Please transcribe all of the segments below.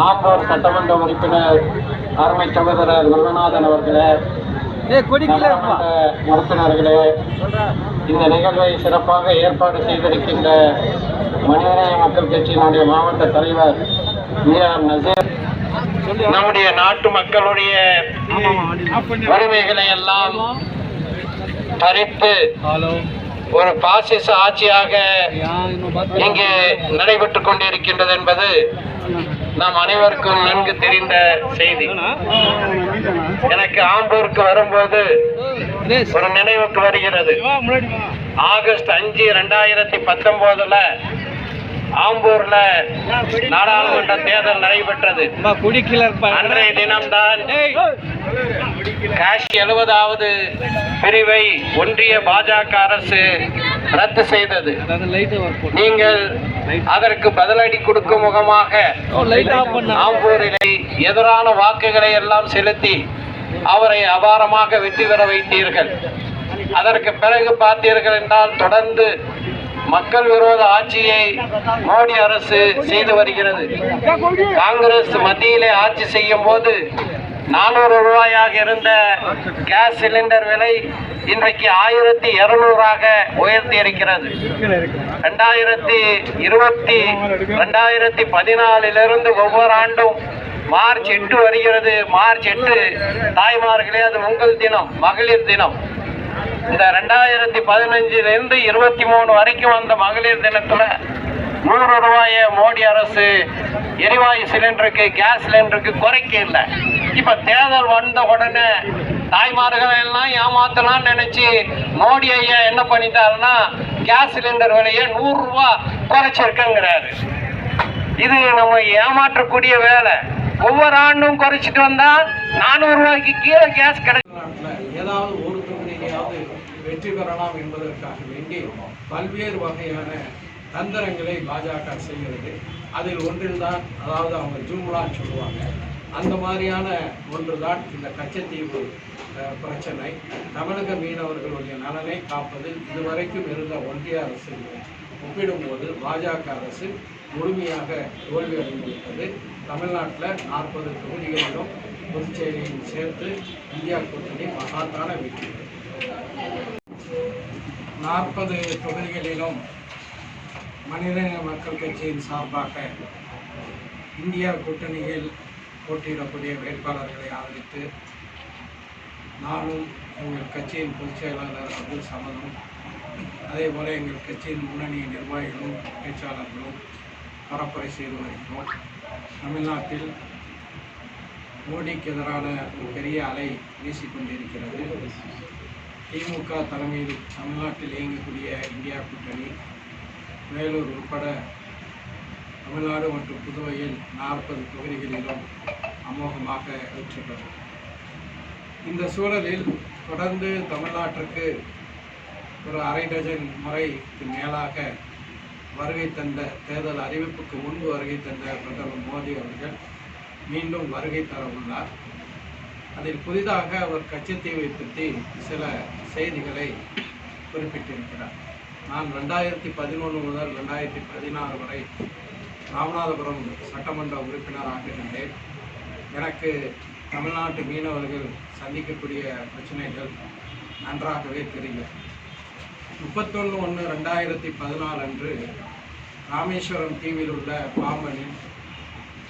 ஆம்பூர் சட்டமன்ற உறுப்பினர் அருமை சகோதரர் குருநாதன் அவர்களே உறுப்பினர்களே இந்த நிகழ்வை சிறப்பாக ஏற்பாடு செய்திருக்கின்ற மனிதநேய மக்கள் கட்சியினுடைய மாவட்ட தலைவர் ஆர். நசீர். நம்முடைய நாட்டு மக்களுடைய உரிமைகளை எல்லாம் ஹலோ. ஒரு பாசிச ஆட்சியாக இங்கே நடைபெற்றுக் கொண்டிருக்கின்றது என்பது நாம் அனைவருக்கும் நன்கு தெரிந்த செய்தி. எனக்கு ஆம்பூருக்கு வரும்போது ஒரு நினைவுக்கு வருகிறது. ஆகஸ்ட் அஞ்சு ரெண்டாயிரத்தி பத்தொன்பதுல ஆம்பூர்ல நாடாளுமன்ற தேர்தல் நடைபெற்றது. அன்றைய தினம்தான் காஷ் எழுபதாவது பிரிவை ஒன்றிய பாஜக அரசு ரத்து செய்தது. நீங்கள் அதற்கு பதிலடி கொடுக்கும் முகமாக ஆம்பூரிலே எதிரான வாக்குகளை எல்லாம் செலுத்தி அவரை அபாரமாக வெற்றி பெற வைத்தீர்கள். அதற்கு பிறகு பார்த்தீர்கள் என்றால் தொடர்ந்து மக்கள் விரோத ஆட்சியை மோடி அரசு செய்து வருகிறது. காங்கிரஸ் மத்தியிலே ஆட்சி செய்யும் போது நானூறு ரூபாயாக இருந்த கேஸ் சிலிண்டர் விலை இன்றைக்கு ஆயிரத்தி இருநூறாக உயர்த்தி இருக்கிறது. ரெண்டாயிரத்தி இருபத்தி ரெண்டாயிரத்தி பதினாலிலிருந்து ஒவ்வொரு ஆண்டும் மார்ச் எட்டு வருகிறது. மார்ச் எட்டு தாய்மார்களே அது உங்கள் தினம் மகளிர் தினம். இந்த ரெண்டாயிரத்தி பதினஞ்சுல இருந்து இருபத்தி மூணு வரைக்கும் வந்த மகளிர் தினத்துல நூறு ரூபாய மோடி அரசு எரிவாயு சிலிண்டருக்கு கேஸ் சிலிண்டருக்கு குறைக்க இல்லை. இப்ப தேர்தல் வந்த உடனே தாய்மார்கள் எல்லாம் ஏமாத்தலாம்னு நினைச்சு மோடி ஐயா என்ன பண்ணிட்டாருன்னா கேஸ் சிலிண்டர் விலையை நூறு ரூபா குறைச்சிருக்கங்கிறாரு. இது நம்ம ஏமாற்றக்கூடிய வேலை. ஒவ்வொரு ஆண்டும் குறைச்சிட்டு வந்தா நானூறு ரூபாய்க்கு கீழே கேஸ் கிடைக்கும் ஏதாவது ஒரு தொகுதியிலேயாவது வெற்றி பெறலாம் என்பதற்காக வேண்டி பல்வேறு வகையான தந்திரங்களை பாஜக செய்கிறது. அதில் ஒன்றில்தான் அதாவது அவங்க ஜூம்லான்னு சொல்லுவாங்க. அந்த மாதிரியான ஒன்றுதான் இந்த கச்சத்தீவு பிரச்சனை. தமிழக மீனவர்களுடைய நலனை காப்பதில் இதுவரைக்கும் இருந்த ஒன்றிய அரசு ஒப்பிடும்போது பாஜக அரசு முழுமையாக தோல்வி அடைந்துவிட்டது தமிழ்நாட்டில் நாற்பது தொகுதிகளிலும் புதுச்சேரியும் சேர்த்து இந்தியா கூட்டணி மகாத்தான வெற்றி. நாற்பது தொகுதிகளிலும் மனிதநேய மக்கள் கட்சியின் சார்பாக இந்தியா கூட்டணியில் போட்டியிடக்கூடிய வேட்பாளர்களை ஆதரித்து நானும் எங்கள் கட்சியின் பொதுச் செயலாளர் அப்துல் சமதும் அதே போல் எங்கள் கட்சியின் முன்னணி நிர்வாகிகளும் பேச்சாளர்களும் பரப்புரை செய்து வருகிறோம். தமிழ்நாட்டில் மோடிக்கு எதிரான ஒரு பெரிய அலை வீசிக்கொண்டிருக்கிறது திமுக தலைமையில் தமிழ்நாட்டில் இயங்கக்கூடிய இந்தியா கூட்டணி வேலூர் உட்பட தமிழ்நாடு மற்றும் புதுவையில் நாற்பது தொகுதிகளிலும் அமோகமாக வெற்றி பெறும் இந்த சூழலில் தொடர்ந்து தமிழ்நாட்டிற்கு ஒரு அரை டஜன் முறைக்கு மேலாக வருகை தந்த தேர்தல் அறிவிப்புக்கு முன்பு வருகை தந்த பிரதமர் மோடி அவர்கள் மீண்டும் வருகை தர உள்ளார். அதில் புதிதாக அவர் கச்சத்தீவை பற்றி சில செய்திகளை குறிப்பிட்டிருக்கிறார். நான் ரெண்டாயிரத்தி பதினொன்று முதல் ரெண்டாயிரத்தி பதினாறு வரை ராமநாதபுரம் சட்டமன்ற உறுப்பினராக இருந்தேன். எனக்கு தமிழ்நாட்டு மீனவர்கள் சந்திக்கக்கூடிய பிரச்சனைகள் நன்றாகவே தெரியும். முப்பத்தொன்று ஒன்று ரெண்டாயிரத்தி பதினாலு அன்று ராமேஸ்வரம் தீவில் உள்ள பாம்பனில்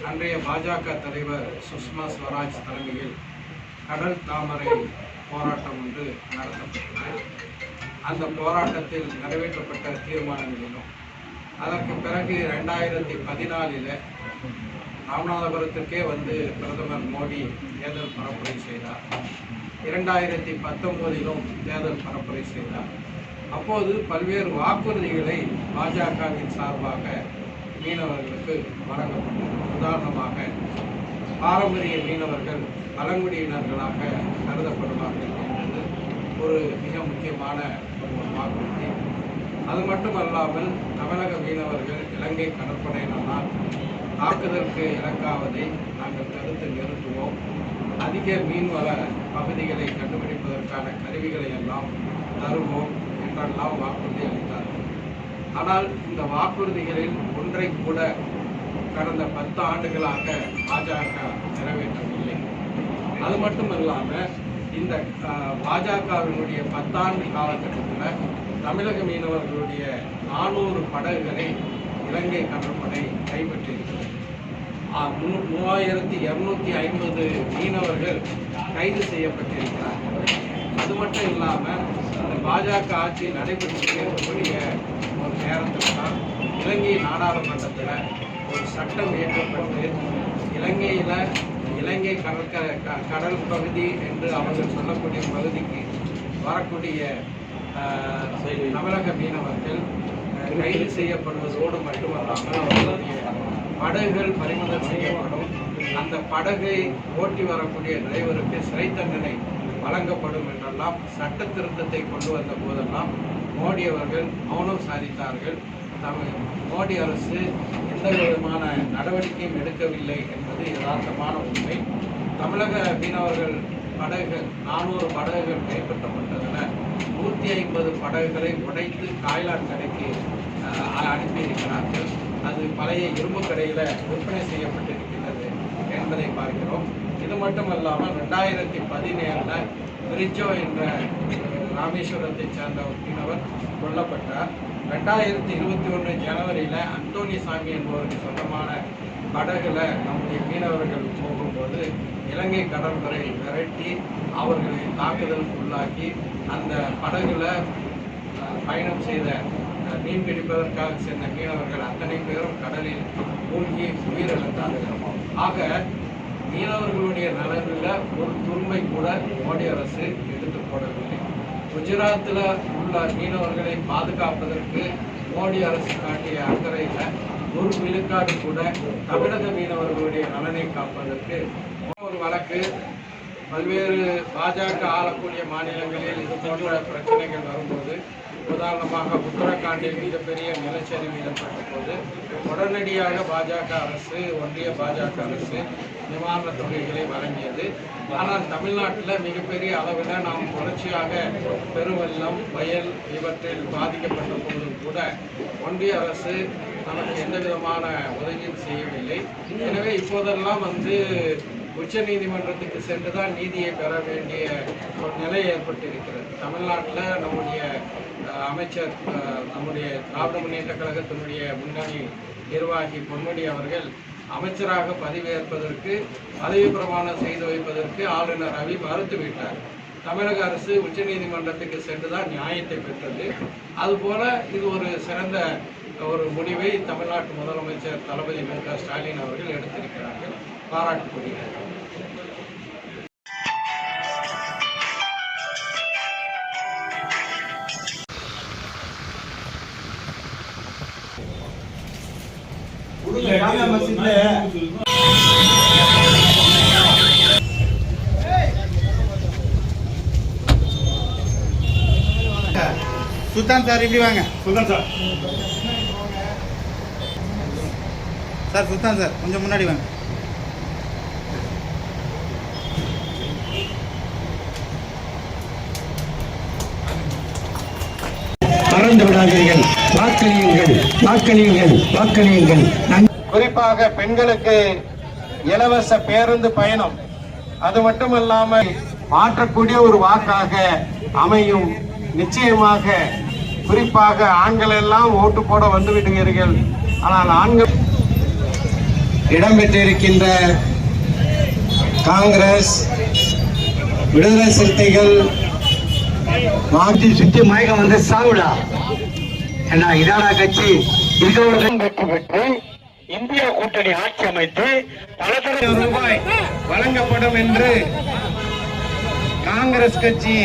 அன்றைய பாஜக தலைவர் சுஷ்மா ஸ்வராஜ் தலைமையில் கடல் தாமரை போராட்டம் ஒன்று நடத்தப்பட்டது. அந்த போராட்டத்தில் நிறைவேற்றப்பட்ட தீர்மானங்களிலும் அதற்கு பிறகு ரெண்டாயிரத்தி பதினாலில் ராமநாதபுரத்திற்கே வந்து பிரதமர் மோடி தேர்தல் பரப்புரை செய்தார். இரண்டாயிரத்தி பத்தொம்போதிலும் தேர்தல் பரப்புரை செய்தார். அப்போது பல்வேறு வாக்குறுதிகளை பாஜகவின் சார்பாக மீனவர்களுக்கு வழங்கப்பட்டது. உதாரணமாக பாரம்பரிய மீனவர்கள் பழங்குடியினர்களாக கருதப்படுவார்கள் என்பது ஒரு மிக முக்கியமான ஒரு வாக்குறுதி அது மட்டுமல்லாமல் தமிழக மீனவர்கள் இலங்கை கடற்படையினால் தாக்குதலுக்கு இலக்காவதை நாங்கள் கருத்து நிறுத்துவோம். அதிக மீன்வள பகுதிகளை கண்டுபிடிப்பதற்கான கருவிகளை எல்லாம் தருவோம் என்றெல்லாம் வாக்குறுதி அளித்தார்கள். ஆனால் இந்த வாக்குறுதிகளில் ஒன்றை கூட கடந்த பத்து ஆண்டுகளாக பாஜக நிறைவேற்றவில்லை. அது மட்டும் இல்லாமல் இந்த பாஜகவினுடைய பத்தாண்டு காலகட்டத்தில் தமிழக மீனவர்களுடைய நானூறு படகுகளை இலங்கை கடற்படை கைப்பற்றியிருக்கிறது. மூவாயிரத்தி இரநூத்தி ஐம்பது மீனவர்கள் கைது செய்யப்பட்டிருக்கிறார்கள். அது மட்டும் இல்லாமல் அந்த பாஜக ஆட்சி நடைபெற்று இருக்கக்கூடிய ஒரு நேரத்தில் தான் இலங்கை நாடாளுமன்றத்தில் சட்டம் இயற்றப்பட்டு இலங்கையில் இலங்கை கடற்க க- கடல் பகுதி என்று அவர்கள் சொல்லக்கூடிய பகுதிக்கு வரக்கூடிய ஆஹ், தமிழக மீனவர்கள் கைது செய்யப்படுவதோடு மட்டுமல்லாமல் அவர்களுடைய படகுகள் பறிமுதல் செய்யப்படும். அந்த படகை ஓட்டி வரக்கூடிய டிரைவருக்கு சிறை தண்டனை வழங்கப்படும் என்றெல்லாம் சட்ட திருத்தத்தை கொண்டு வந்த போதெல்லாம் மோடி அவர்கள் மௌனம் சாதித்தார்கள். தமிழ். மோடி அரசு எந்த விதமான நடவடிக்கையும் எடுக்கவில்லை என்பது யதார்த்தமான உண்மை. தமிழக மீனவர்கள் படகுகள் நானூறு படகுகள் கைப்பற்றப்பட்டதில் நூற்றி ஐம்பது படகுகளை உடைத்து தாய்லாந்து கடைக்கு அனுப்பியிருக்கிறார்கள். அது பழைய இரும்பு கடையில் விற்பனை செய்யப்பட்டிருக்கிறது என்பதை பார்க்கிறோம். இது மட்டுமல்லாமல் ரெண்டாயிரத்தி பதினேழில் பிரிஜோ என்ற ராமேஸ்வரத்தைச் சேர்ந்த ஒரு மீனவர் கொல்லப்பட்டார். ரெண்டாயிரத்தி இருபத்தி ஒன்று ஜனவரியில் அந்தோனி சாமி என்பவருக்கு சொந்தமான படகுல நம்முடைய மீனவர்கள் போகும்போது இலங்கை கடற்படை விரட்டி அவர்களை தாக்குதலுக்கு உள்ளாக்கி அந்த படகுல பயணம் செய்த மீன் பிடிப்பதற்காக சென்ற மீனவர்கள் அத்தனை பேரும் கடலில் மூழ்கி உயிரிழந்தார்கள். ஆக மீனவர்களுடைய நலனில் ஒரு துரும்பை கூட மோடி அரசு எடுத்து போடவில்லை. குஜராத்தில் உள்ள மீனவர்களை பாதுகாப்பதற்கு மோடி அரசு காட்டிய அக்கறையில் ஒரு விழுக்காடு கூட தமிழக மீனவர்களுடைய நலனை காப்பதற்கு ஒரு வழக்கு. பல்வேறு பாஜக ஆளக்கூடிய மாநிலங்களில் இது போன்ற பிரச்சனைகள் வரும்போது உதாரணமாக உத்தரகாண்டில் மிகப்பெரிய நிலச்சரிவு ஏற்பட்ட போது உடனடியாக பாஜக அரசு ஒன்றிய பாஜக அரசு நிவாரணத் தொகைகளை வழங்கியது. ஆனால் தமிழ்நாட்டில் மிகப்பெரிய அளவில் நாம் தொடர்ச்சியாக பெருவெள்ளம் வயல் இவற்றில் பாதிக்கப்பட்ட போதும் கூட ஒன்றிய அரசு நமக்கு எந்த விதமான உதவியும் செய்யவில்லை. எனவே இப்போதெல்லாம் வந்து உச்ச நீதிமன்றத்துக்கு சென்று தான் நீதியை பெற வேண்டிய ஒரு நிலை ஏற்பட்டிருக்கிறது. தமிழ்நாட்டில் நம்முடைய அமைச்சர் நம்முடைய திராவிட முன்னேற்ற கழகத்தினுடைய முன்னணி நிர்வாகி பொன்முடி அவர்கள் அமைச்சராக பதவியேற்பதற்கு பதவி பிரமாணம் செய்து வைப்பதற்கு ஆளுநர் ரவி மறுத்துவிட்டார். தமிழக அரசு உச்சநீதிமன்றத்துக்கு சென்று தான் நியாயத்தை பெற்றது. அதுபோல இது ஒரு சிறந்த ஒரு முடிவை தமிழ்நாட்டு முதலமைச்சர் தளபதி மு க ஸ்டாலின் அவர்கள் எடுத்திருக்கிறார்கள். பாராட்டுக்குரியது சுல்தான் சார் இப்படி வாங்க. Sultan sir. Sir Sultan sir கொஞ்சம் முன்னாடி வாங்க. மறந்து விடாதீர்கள் வாக்களியுங்கள் வாக்களியுங்கள். வாக்களியுங்கள் குறிப்பாக பெண்களுக்கு இலவச பேருந்து பயணம். அது மட்டுமல்லாமல் மாற்றக்கூடிய ஒரு வாக்காக அமையும். நிச்சயமாக குறிப்பாக ஆண்கள் எல்லாம் ஓட்டு போட வந்து விடுவீர்கள். ஆனால் ஆண்கள் இடம்பெற்றிருக்கின்ற காங்கிரஸ் விடுதலை சிறுத்தைகள் மாற்றி சுத்தி மயக்கம் வந்து சாவுடா. ஏன்னா இதாடா கட்சி? இருக்கவர்கள் வெற்றி பெற்று இந்திய கூட்டணி ஆட்சி அமைத்து பல தர ரூபாய் வழங்கப்படும் என்று காங்கிரஸ் கட்சி